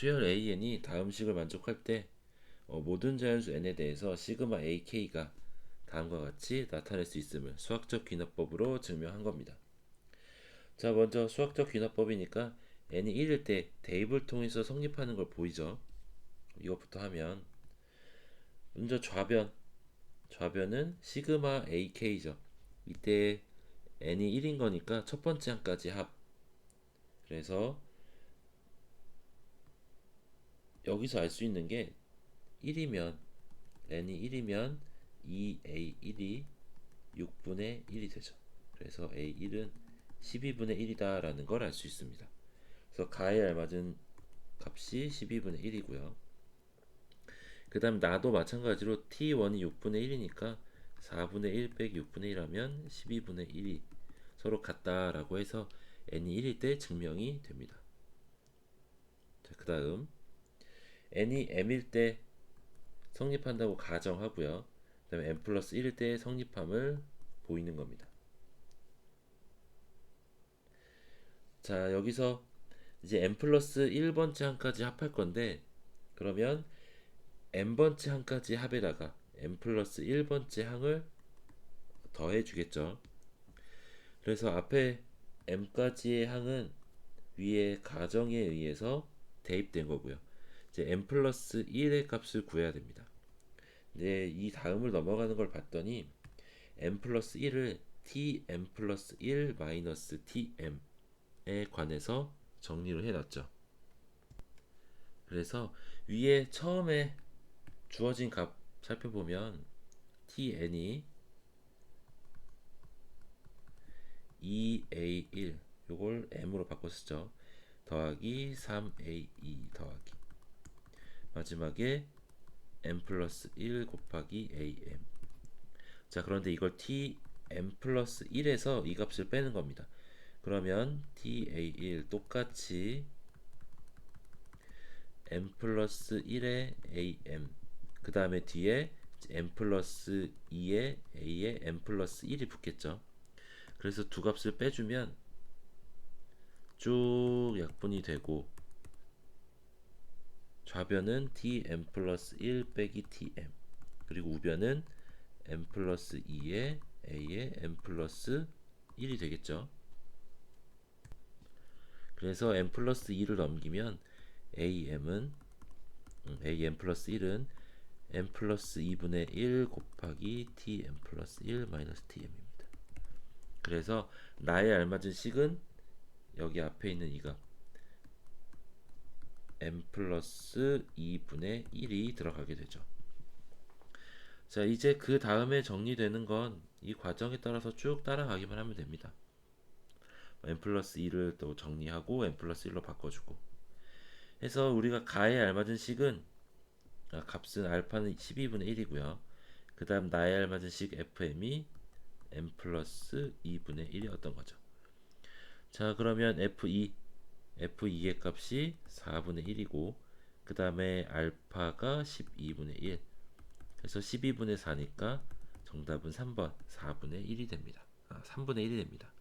수열 AN이 다음 식을 만족할 때 어, 모든 자연수 n에 대해서 시그마 AK가 다음과 같이 나타낼 수 있음을 수학적 귀납법으로 증명한 겁니다. 자, 먼저 수학적 귀납법이니까 n이 1일 때 대입을 통해서 성립하는 걸 보이죠? 이것부터 하면 먼저 좌변 좌변은 시그마 AK죠. 이때 n이 1인 거니까 첫 번째 항까지 합. 그래서 여기서 알 수 있는 게 1이면 n이 1이면 2a1이 6분의 1이 되죠. 그래서 a1은 12분의 1이다 라는 걸 알 수 있습니다. 그래서 가에 알맞은 값이 12분의 1이고요. 그 다음 나도 마찬가지로 t1이 6분의 1이니까 4분의 1 빼기 6분의 1 하면 12분의 1이 서로 같다라고 해서 n이 1일 때 증명이 됩니다. 자, 그 다음 n이 m일 때 성립한다고 가정하고요. 그 다음에 n 플러스 1일 때 성립함을 보이는 겁니다. 자, 여기서 이제 n 플러스 1번째 항까지 합할 건데 그러면 n번째 항까지 합에다가 n 플러스 1번째 항을 더해 주겠죠. 그래서 앞에 m까지의 항은 위에 가정에 의해서 대입된 거고요. 이제 n 플러스 1의 값을 구해야 됩니다. 근데 이 다음을 넘어가는 걸 봤더니 n 플러스 1을 tn 플러스 1 마이너스 tm에 관해서 정리를 해놨죠. 그래서 위에 처음에 주어진 값 살펴보면 tn이 2a1 요걸 m으로 바꿔 쓰죠. 더하기 3a2 더하기 마지막에 m 플러스 1 곱하기 am 자 그런데 이걸 t m 플러스 1에서 이 값을 빼는 겁니다. 그러면 ta1 똑같이 m 플러스 1의 am 그 다음에 뒤에 m 플러스 2의 a에 m 플러스 1이 붙겠죠. 그래서 두 값을 빼주면 쭉 약분이 되고 좌변은 tm 플러스 1 빼기 tm 그리고 우변은 m 플러스 2의 a의 m 플러스 1이 되겠죠. 그래서 m 플러스 2를 넘기면 am은 음, am 플러스 1은 m 플러스 2분의 1 곱하기 tm 플러스 1 마이너스 tm입니다. 그래서 나의 알맞은 식은 여기 앞에 있는 이가 m 플러스 2분의 1이 들어가게 되죠. 자 이제 그 다음에 정리되는 건 이 과정에 따라서 쭉 따라가기만 하면 됩니다. n 플러스 2를 또 정리하고 n 플러스 1로 바꿔주고 해서 우리가 가에 알맞은 식은 아, 값은 알파는 12분의 1이고요. 그 다음 나에 알맞은 식 fm이 n 플러스 2분의 1이었던 거죠. 자 그러면 f2 f2의 값이 4분의 1이고 그 다음에 알파가 12분의 1 그래서 12분의 4니까 정답은 3번 4분의 1이 됩니다. 아, 3분의 1이 됩니다.